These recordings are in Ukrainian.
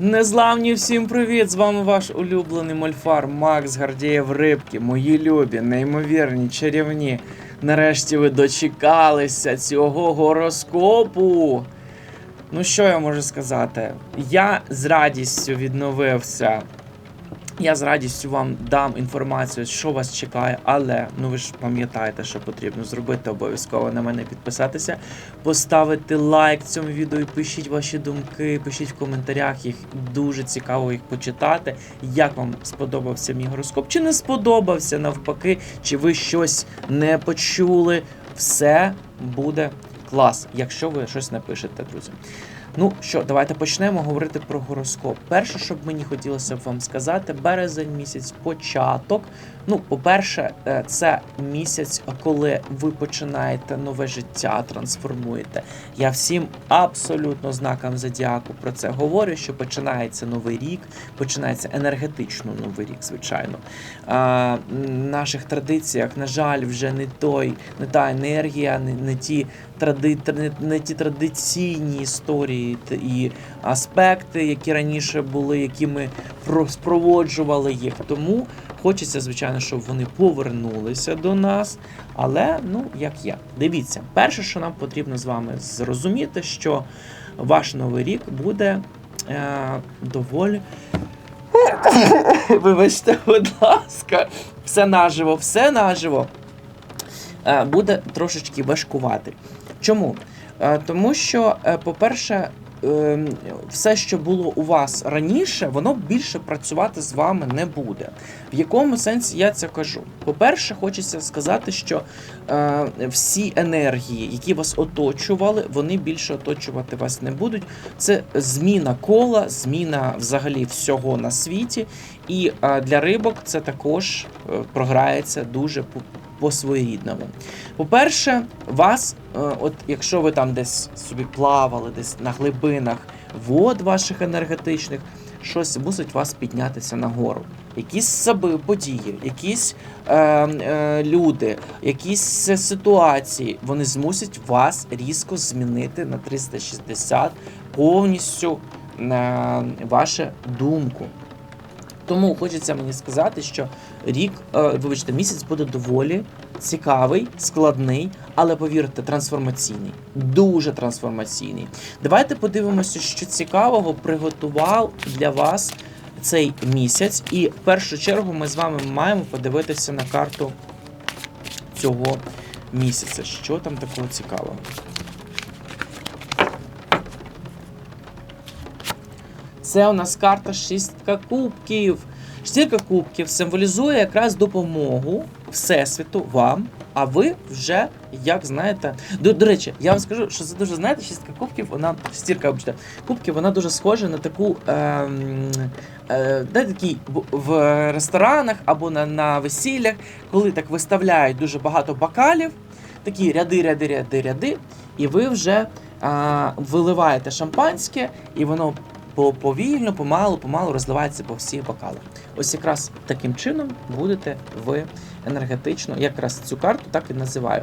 Незламні всім привіт! З вами ваш улюблений мольфар Макс Гардієв Рибки, мої любі, неймовірні, чарівні. Нарешті ви дочекалися цього гороскопу. Ну, що я можу сказати? Я з радістю відновився. Я з радістю вам дам інформацію, що вас чекає, але ну ви ж пам'ятаєте, що потрібно зробити обов'язково на мене підписатися, поставити лайк цьому відео і пишіть ваші думки, пишіть в коментарях, їх дуже цікаво їх почитати. Як вам сподобався мій гороскоп? Чи не сподобався навпаки, чи ви щось не почули? Все буде клас, якщо ви щось напишете, друзі. Ну що, давайте почнемо говорити про гороскоп. Перше, що б мені хотілося б вам сказати, березень місяць, початок. Ну, по-перше, е, це місяць, коли ви починаєте нове життя, трансформуєте. Я всім абсолютно знакам зодіаку про це говорю, що починається новий рік, починається енергетично новий рік, звичайно. А, в наших традиціях, на жаль, вже не той, не та енергія, не, не ті тради, не, ті традиційні історії і аспекти, які раніше були, які ми про- спроводжували їх. Тому хочеться, звичайно, щоб вони повернулися до нас. Але ну як є. Дивіться, перше, що нам потрібно з вами зрозуміти, що ваш новий рік буде е, доволі. Вибачте, будь ласка, все наживо, все наживо. Е, буде трошечки важкувати. Чому? Е, Тому що, е, по-перше, ем, все, що було у вас раніше, воно більше працювати з вами не буде. В якому сенсі я це кажу? По-перше, хочеться сказати, що е, всі енергії, які вас оточували, вони більше оточувати вас не будуть. Це зміна кола, зміна взагалі всього на світі. І е, для рибок це також е, програється дуже по-своєрідному. По-перше, вас, е, от якщо ви там десь собі плавали, десь на глибинах вод ваших енергетичних, щось мусить вас піднятися нагору. Якісь саби, події, якісь е, е, люди, якісь ситуації, вони змусять вас різко змінити на 360 повністю е, вашу думку. Тому хочеться мені сказати, що рік, е, вибачте, місяць буде доволі цікавий, складний, але повірте, трансформаційний. Дуже трансформаційний. Давайте подивимося, що цікавого приготував для вас цей місяць. І в першу чергу ми з вами маємо подивитися на карту цього місяця. Що там такого цікавого? Це у нас карта шістка кубків. Шістка кубків символізує якраз допомогу Всесвіту вам, а ви вже, як знаєте, до, до речі, я вам скажу, що це дуже знаєте, шістка кубків, вона стірка вибачте, кубків, вона дуже схожа на таку. Ем, е, де такий в- ресторанах або на, на весіллях, коли так виставляють дуже багато бокалів, такі ряди, ряди, ряди, ряди, і ви вже а, виливаєте шампанське, і воно повільно, помалу, помалу розливається по всіх бокалах. Ось якраз таким чином будете ви енергетично, якраз цю карту так і називаю.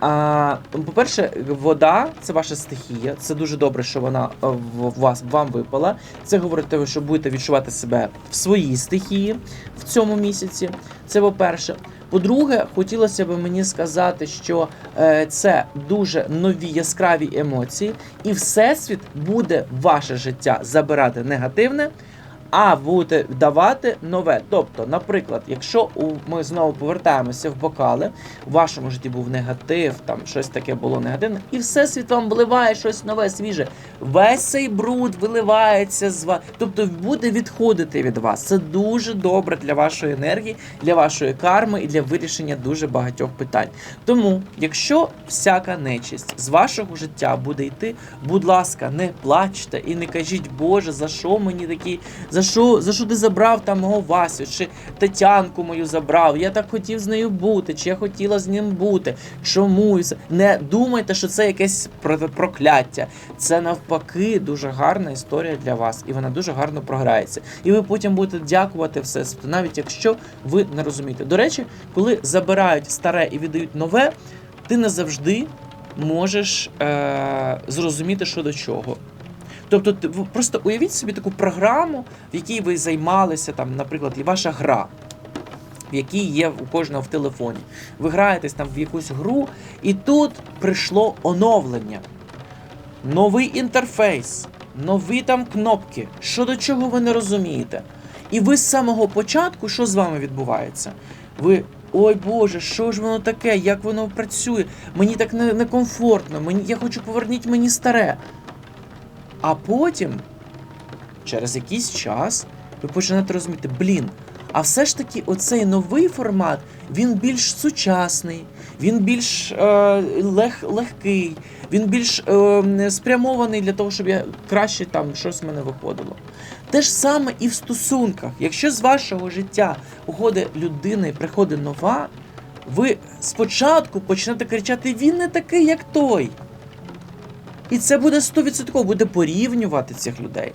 А, по-перше, вода це ваша стихія. Це дуже добре, що вона е, в вас вам випала. Це говорить, те, що будете відчувати себе в своїй стихії в цьому місяці. Це по-перше. По-друге, хотілося б мені сказати, що е, це дуже нові яскраві емоції, і всесвіт буде ваше життя забирати негативне, а будете давати нове. Тобто, наприклад, якщо ми знову повертаємося в бокали, у вашому житті був негатив, там щось таке було негативне, і всесвіт вам вливає щось нове, свіже. Весь цей бруд виливається з вас, тобто буде відходити від вас. Це дуже добре для вашої енергії, для вашої карми і для вирішення дуже багатьох питань. Тому, якщо всяка нечисть з вашого життя буде йти, будь ласка, не плачте і не кажіть, Боже, за що мені такі, за що, за що ти забрав там мого Васю, чи Тетянку мою забрав, я так хотів з нею бути, чи я хотіла з ним бути. Чому? Не думайте, що це якесь про- прокляття. Це навпаки дуже гарна історія для вас, і вона дуже гарно програється. І ви потім будете дякувати Всесвіту, навіть якщо ви не розумієте. До речі, коли забирають старе і віддають нове, ти не завжди можеш е- зрозуміти, що до чого. Тобто, просто уявіть собі таку програму, в якій ви займалися, там, наприклад, ваша гра, в якій є у кожного в телефоні. Ви граєтесь там в якусь гру, і тут прийшло оновлення. Новий інтерфейс, нові там кнопки, що до чого ви не розумієте. І ви з самого початку, що з вами відбувається? Ви. Ой Боже, що ж воно таке? Як воно працює? Мені так не- некомфортно, мені, я хочу поверніть мені старе. А потім, через якийсь час, ви починаєте розуміти, блін, а все ж таки, оцей новий формат, він більш сучасний, він більш е, лег, легкий, він більш е, спрямований для того, щоб я краще там щось в мене виходило. Те ж саме і в стосунках. Якщо з вашого життя уходить людина і приходить нова, ви спочатку почнете кричати: він не такий, як той. І це буде 100% буде порівнювати цих людей.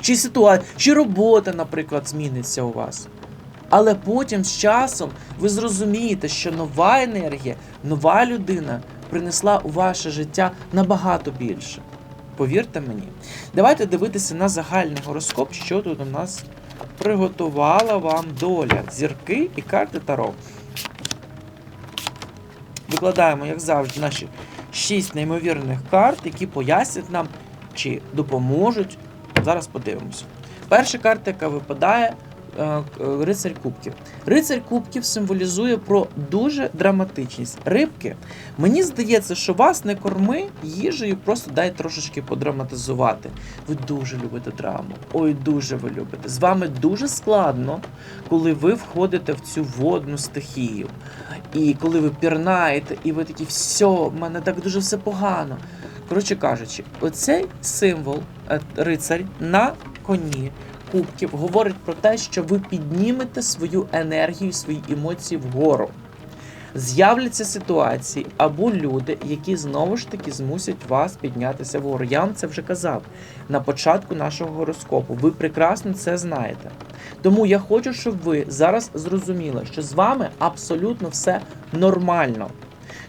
Чи ситуація, чи робота, наприклад, зміниться у вас. Але потім з часом ви зрозумієте, що нова енергія, нова людина принесла у ваше життя набагато більше. Повірте мені. Давайте дивитися на загальний гороскоп, що тут у нас приготувала вам доля. Зірки і карти Таро. Викладаємо, як завжди, наші шість неймовірних карт, які пояснять нам чи допоможуть. Зараз подивимося. Перша карта, яка випадає, е, е, рицарь кубків. Рицарь кубків символізує про дуже драматичність. Рибки, мені здається, що вас не корми їжею, просто дай трошечки подраматизувати. Ви дуже любите драму. Ой, дуже ви любите. З вами дуже складно, коли ви входите в цю водну стихію. І коли ви пірнаєте, і ви такі, все, в мене так дуже все погано. Коротше кажучи, оцей символ е, рицарь на коні кубків говорить про те, що ви піднімете свою енергію, свої емоції вгору. З'являться ситуації або люди, які знову ж таки змусять вас піднятися вгору. Я вам це вже казав на початку нашого гороскопу. Ви прекрасно це знаєте. Тому я хочу, щоб ви зараз зрозуміли, що з вами абсолютно все нормально.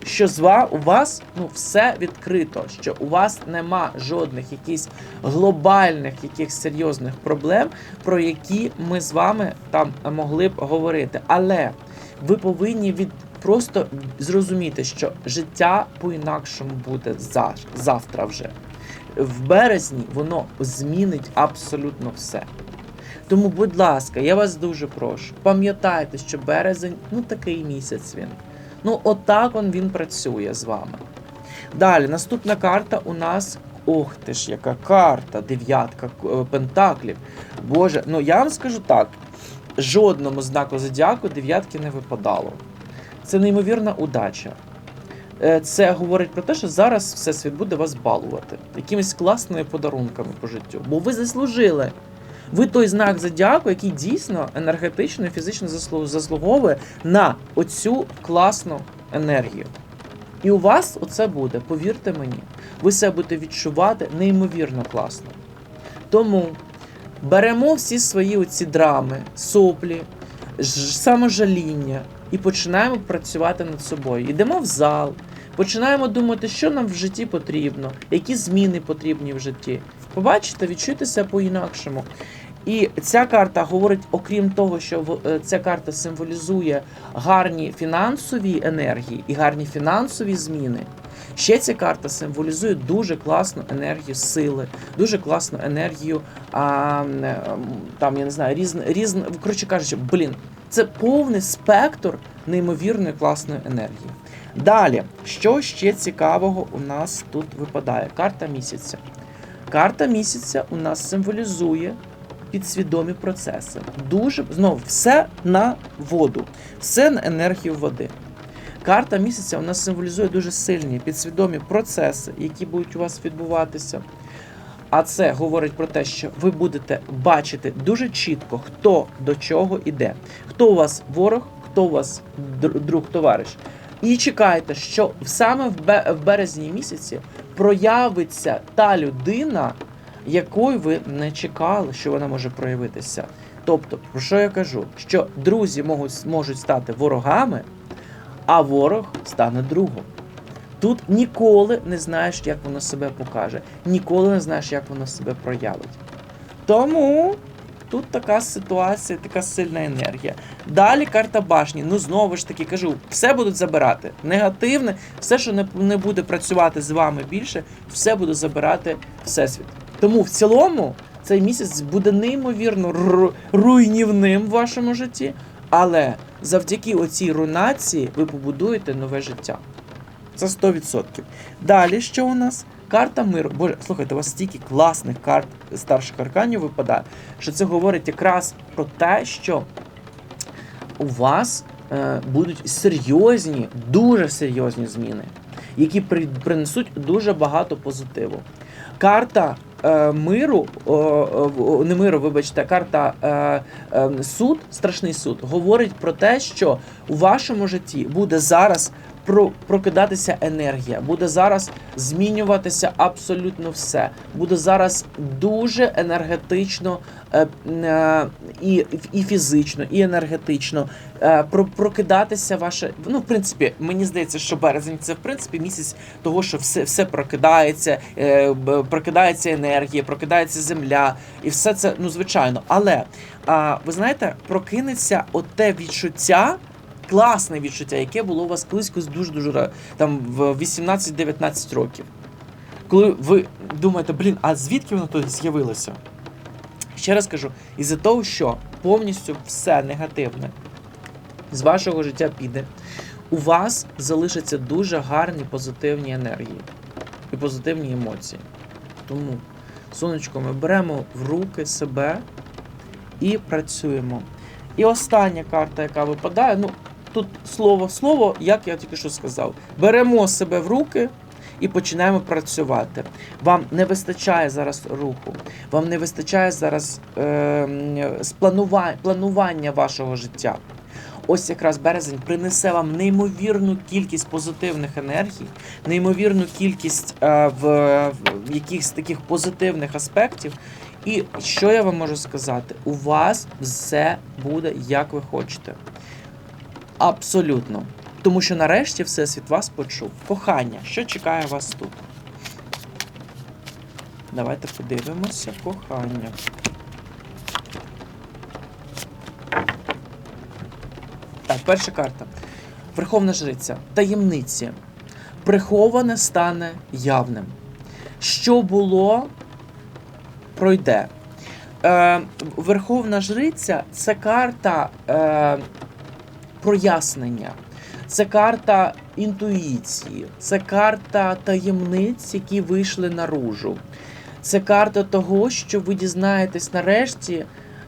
Що з ва- у вас ну, все відкрито, що у вас нема жодних якихось глобальних, якихось серйозних проблем, про які ми з вами там могли б говорити. Але ви повинні від просто зрозуміти, що життя по-інакшому буде завтра вже. В березні воно змінить абсолютно все. Тому, будь ласка, я вас дуже прошу, пам'ятайте, що березень ну такий місяць він. Ну, отак он він працює з вами. Далі, наступна карта у нас. Ох ти ж, яка карта, дев'ятка е, пентаклів. Боже, ну я вам скажу так: жодному знаку зодіаку дев'ятки не випадало. Це неймовірна удача. Е, Це говорить про те, що зараз Всесвіт буде вас балувати якимись класними подарунками по життю. Бо ви заслужили. Ви той знак зодіаку, який дійсно енергетично і фізично заслуговує на оцю класну енергію. І у вас оце буде, повірте мені, ви себе будете відчувати неймовірно класно. Тому беремо всі свої оці драми, соплі, саможаління і починаємо працювати над собою. Йдемо в зал, починаємо думати, що нам в житті потрібно, які зміни потрібні в житті. Побачите, відчуйте себе по-інакшому. І ця карта говорить, окрім того, що е, ця карта символізує гарні фінансові енергії і гарні фінансові зміни. Ще ця карта символізує дуже класну енергію сили, дуже класну енергію, а, там, я не знаю, різн, різн, коротше кажучи, блін, це повний спектр неймовірної класної енергії. Далі, що ще цікавого у нас тут випадає? Карта місяця. Карта місяця у нас символізує підсвідомі процеси. Дуже знову все на воду, все на енергію води. Карта місяця у нас символізує дуже сильні підсвідомі процеси, які будуть у вас відбуватися. А це говорить про те, що ви будете бачити дуже чітко, хто до чого іде, хто у вас ворог, хто у вас друг, товариш. І чекайте, що саме в березні місяці проявиться та людина, якої ви не чекали, що вона може проявитися. Тобто, про що я кажу? Що друзі можуть, можуть стати ворогами, а ворог стане другом. Тут ніколи не знаєш, як воно себе покаже, ніколи не знаєш, як воно себе проявить. Тому тут така ситуація, така сильна енергія. Далі карта башні. Ну знову ж таки кажу, все будуть забирати. Негативне, все, що не, буде працювати з вами більше, все буде забирати всесвіт. Тому в цілому цей місяць буде неймовірно ру- руйнівним в вашому житті, але завдяки оцій руйнації ви побудуєте нове життя. Це 100%. Далі що у нас? Карта миру. Боже, слухайте, у вас стільки класних карт старших арканів випадає, що це говорить якраз про те, що у вас е, будуть серйозні, дуже серйозні зміни, які при, принесуть дуже багато позитиву. Карта миру, о, о, не миру, вибачте, карта е, е, суд, страшний суд, говорить про те, що у вашому житті буде зараз прокидатися енергія, буде зараз змінюватися абсолютно все. Буде зараз дуже енергетично е, е, і, і фізично, і енергетично е, про, прокидатися ваше. Ну, в принципі, мені здається, що березень це в принципі місяць того, що все, все прокидається, прокидається енергія, прокидається земля, і все це, ну звичайно. Але ви знаєте, прокинеться оте відчуття. Класне відчуття, яке було у вас колись дуже-дуже там в 18-19 років. Коли ви думаєте, блін, а звідки воно тут з'явилося? Ще раз кажу, із-за того, що повністю все негативне з вашого життя піде, у вас залишаться дуже гарні позитивні енергії і позитивні емоції. Тому, сонечко, ми беремо в руки себе і працюємо. І остання карта, яка випадає, ну тут слово слово, як я тільки що сказав. Беремо себе в руки і починаємо працювати. Вам не вистачає зараз руху, вам не вистачає зараз е, м, планування вашого життя. Ось якраз березень принесе вам неймовірну кількість позитивних енергій, неймовірну кількість е, в, в якихось таких позитивних аспектів. І що я вам можу сказати? У вас все буде як ви хочете. Абсолютно. Тому що нарешті Всесвіт вас почув. Кохання, що чекає вас тут? Давайте подивимося. Кохання. Так, перша карта. Верховна жриця. Таємниці. Приховане стане явним. Що було, пройде. Е, Верховна жриця це карта е, прояснення. Це карта інтуїції, це карта таємниць, які вийшли наружу. Це карта того, що ви дізнаєтесь нарешті.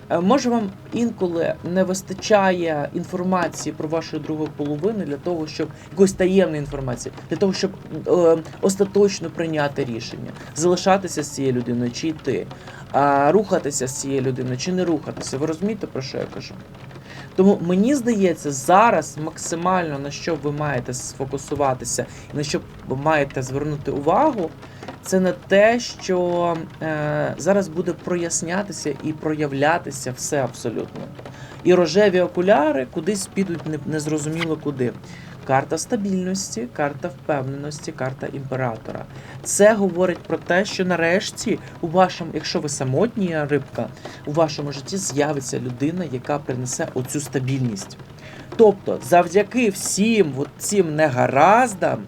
Е, Може, вам інколи не вистачає інформації про вашу другу половину для того, щоб якоїсь таємної інформації, для того, щоб е, остаточно прийняти рішення, залишатися з цією людиною чи йти, а, рухатися з цією людиною чи не рухатися. Ви розумієте, про що я кажу? Тому мені здається, зараз максимально на що ви маєте сфокусуватися і на що ви маєте звернути увагу, це на те, що е, зараз буде прояснятися і проявлятися все абсолютно. І рожеві окуляри кудись підуть незрозуміло куди. Карта стабільності, карта впевненості, карта імператора. Це говорить про те, що нарешті у вашому, якщо ви самотня рибка, у вашому житті з'явиться людина, яка принесе оцю стабільність. Тобто, завдяки всім цим негараздам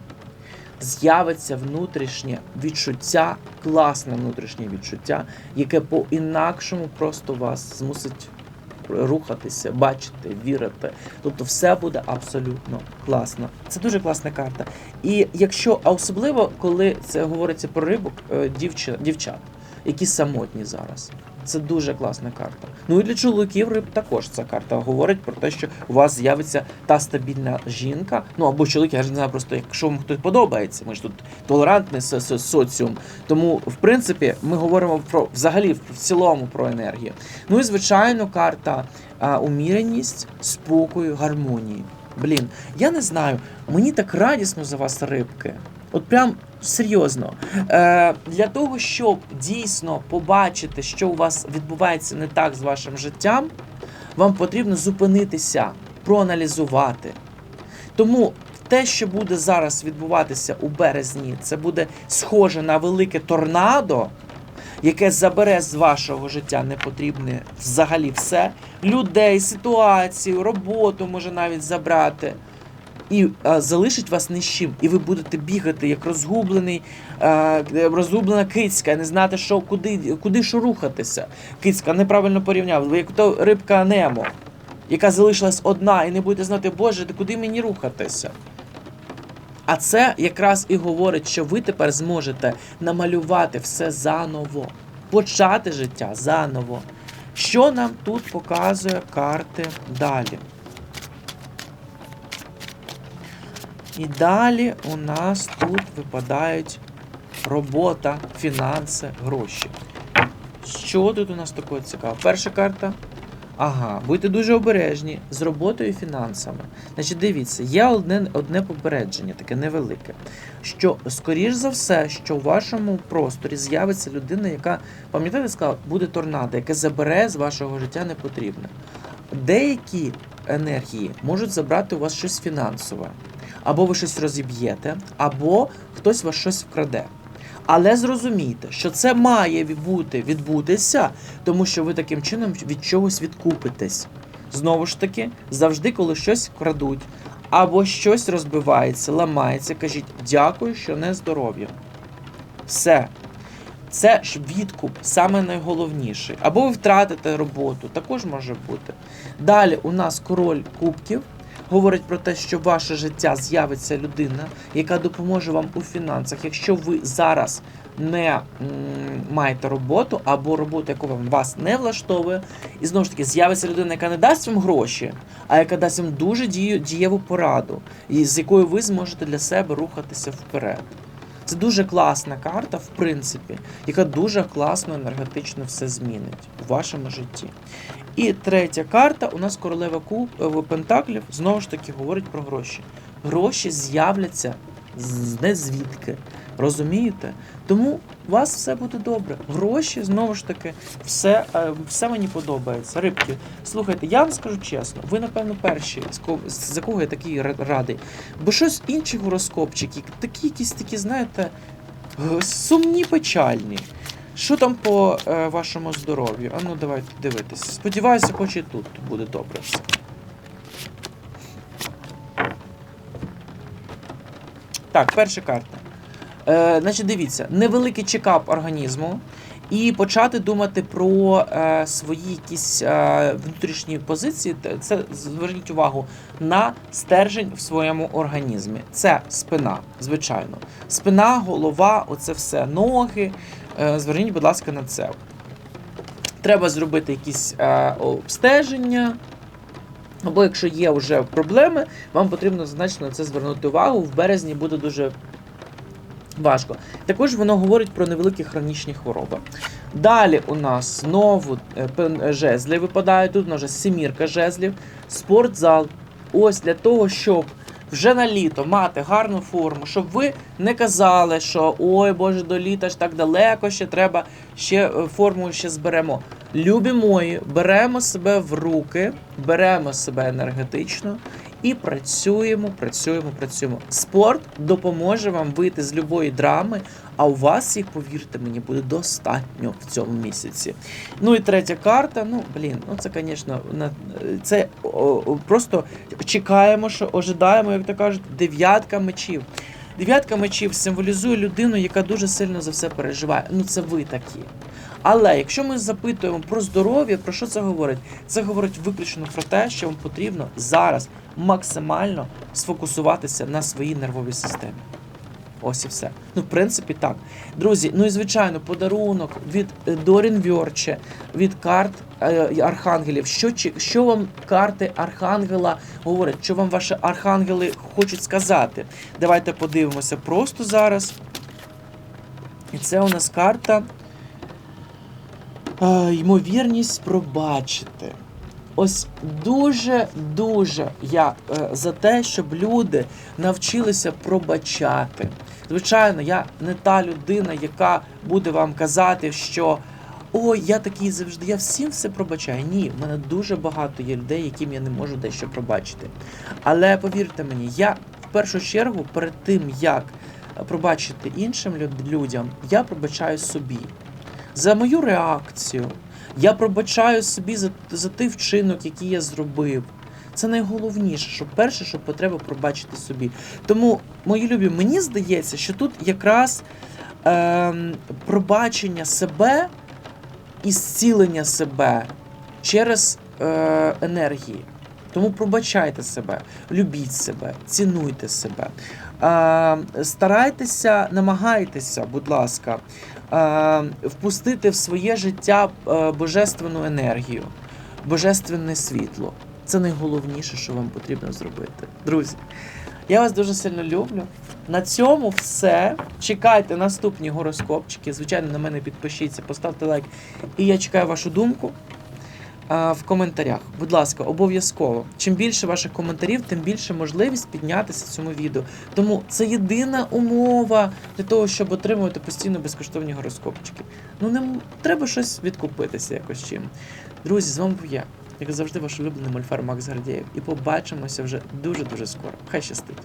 з'явиться внутрішнє відчуття, класне внутрішнє відчуття, яке по-інакшому просто вас змусить рухатися, бачити, вірити. Тобто все буде абсолютно класно. Це дуже класна карта. І якщо, а особливо, коли це говориться про рибок, дівчат, дівчат, які самотні зараз. Це дуже класна карта. Ну і для чоловіків риб також ця карта говорить про те, що у вас з'явиться та стабільна жінка. Ну або чоловік, я ж не знаю, просто якщо вам хтось подобається, ми ж тут толерантний со- со- соціум. Тому, в принципі, ми говоримо про взагалі в цілому про енергію. Ну і звичайно, карта а, уміреність, спокою, гармонії. Блін, я не знаю, мені так радісно за вас, рибки. От прям серйозно. Е, для того, щоб дійсно побачити, що у вас відбувається не так з вашим життям, вам потрібно зупинитися, проаналізувати. Тому те, що буде зараз відбуватися у березні, це буде схоже на велике торнадо, яке забере з вашого життя непотрібне взагалі все. Людей, ситуацію, роботу може навіть забрати. І е, залишить вас ні з чим, і ви будете бігати як розгублений, е, розгублена кицька, не знати, що куди, куди що рухатися. Кицька неправильно порівняв, як то рибка Немо, яка залишилась одна, і не будете знати, Боже, ти куди мені рухатися? А це якраз і говорить, що ви тепер зможете намалювати все заново, почати життя заново. Що нам тут показує карти далі? І далі у нас тут випадають робота, фінанси, гроші. Що тут у нас такого цікавого? Перша карта. Ага, будьте дуже обережні з роботою і фінансами. Значить, дивіться, є одне, одне попередження, таке невелике. Що, скоріш за все, що в вашому просторі з'явиться людина, яка, пам'ятаєте, сказала, буде торнадо, яке забере з вашого життя непотрібне. Деякі енергії можуть забрати у вас щось фінансове або ви щось розіб'єте, або хтось вас щось вкраде. Але зрозумійте, що це має бути, відбутися, тому що ви таким чином від чогось відкупитесь. Знову ж таки, завжди, коли щось крадуть, або щось розбивається, ламається, кажіть дякую, що не здоров'я. Все. Це ж відкуп, саме найголовніший. Або ви втратите роботу, також може бути. Далі у нас король кубків говорить про те, що ваше життя з'явиться людина, яка допоможе вам у фінансах. Якщо ви зараз не маєте роботу або роботу, яку вам вас не влаштовує, і знову ж таки з'явиться людина, яка не дасть вам гроші, а яка дасть вам дуже дію, дієву пораду, і з якою ви зможете для себе рухатися вперед. Це дуже класна карта, в принципі, яка дуже класно енергетично все змінить у вашому житті. І третя карта у нас королева куб е, Пентаклів знову ж таки говорить про гроші. Гроші з'являться з не звідки. Розумієте? Тому у вас все буде добре. Гроші, знову ж таки, все, е, все мені подобається. Рибки, слухайте, я вам скажу чесно, ви, напевно, перші, з кого- я такий ра- радий. Бо щось інші гороскопчики, такі якісь такі, знаєте, е, сумні, печальні. Що там по е, вашому здоров'ю? А ну давайте дивитися. Сподіваюся, хоч і тут буде добре все. Так, перша карта. Е, значить, дивіться, невеликий чекап організму і почати думати про е, свої якісь е, внутрішні позиції. Це зверніть увагу на стержень в своєму організмі. Це спина, звичайно. Спина, голова, оце все, ноги. Е, зверніть, будь ласка, на це. Треба зробити якісь е, обстеження. Або якщо є вже проблеми, вам потрібно значно на це звернути увагу. В березні буде дуже важко. Також воно говорить про невеликі хронічні хвороби. Далі у нас знову е, жезли випадають. Тут у нас вже семірка жезлів, спортзал. Ось для того, щоб вже на літо мати гарну форму, щоб ви не казали, що ой Боже, до літа ж так далеко, ще треба ще е, форму ще зберемо. Любі мої, беремо себе в руки, беремо себе енергетично і працюємо, працюємо, працюємо. Спорт допоможе вам вийти з любої драми, а у вас їх, повірте мені, буде достатньо в цьому місяці. Ну і третя карта. Ну, блін, ну це, звісно, це просто чекаємо, що ожидаємо, як то кажуть, дев'ятка мечів. Дев'ятка мечів символізує людину, яка дуже сильно за все переживає. Ну, це ви такі. Але якщо ми запитуємо про здоров'я, про що це говорить? Це говорить виключно про те, що вам потрібно зараз максимально сфокусуватися на своїй нервовій системі. Ось і все. Ну, в принципі, так. Друзі, ну і звичайно, подарунок від е, Дорін Вьорче, від карт е, архангелів. Що, що вам карти архангела говорять? Що вам ваші архангели хочуть сказати? Давайте подивимося просто зараз. І це у нас карта. Е, ймовірність пробачити. Ось дуже-дуже я е, за те, щоб люди навчилися пробачати. Звичайно, я не та людина, яка буде вам казати, що ой, я такий завжди, я всім все пробачаю. Ні, в мене дуже багато є людей, яким я не можу дещо пробачити. Але повірте мені, я в першу чергу, перед тим як пробачити іншим людям, я пробачаю собі за мою реакцію. Я пробачаю собі за, за той вчинок, який я зробив. Це найголовніше, що перше, що потреба пробачити собі. Тому, мої любі, мені здається, що тут якраз ем, пробачення себе і зцілення себе через е, енергії. Тому пробачайте себе, любіть себе, цінуйте себе. Е, старайтеся, намагайтеся, будь ласка, е, впустити в своє життя е, божественну енергію, божественне світло. Це найголовніше, що вам потрібно зробити. Друзі, я вас дуже сильно люблю. На цьому все. Чекайте наступні гороскопчики. Звичайно, на мене підпишіться, поставте лайк. І я чекаю вашу думку в коментарях. Будь ласка, обов'язково. Чим більше ваших коментарів, тим більше можливість піднятися цьому відео. Тому це єдина умова для того, щоб отримувати постійно безкоштовні гороскопчики. Ну не треба щось відкупитися якось чим. Друзі, з вами був я. Як завжди, ваш улюблений мольфар Макс Гардєєв. І побачимося вже дуже-дуже скоро. Хай щастить!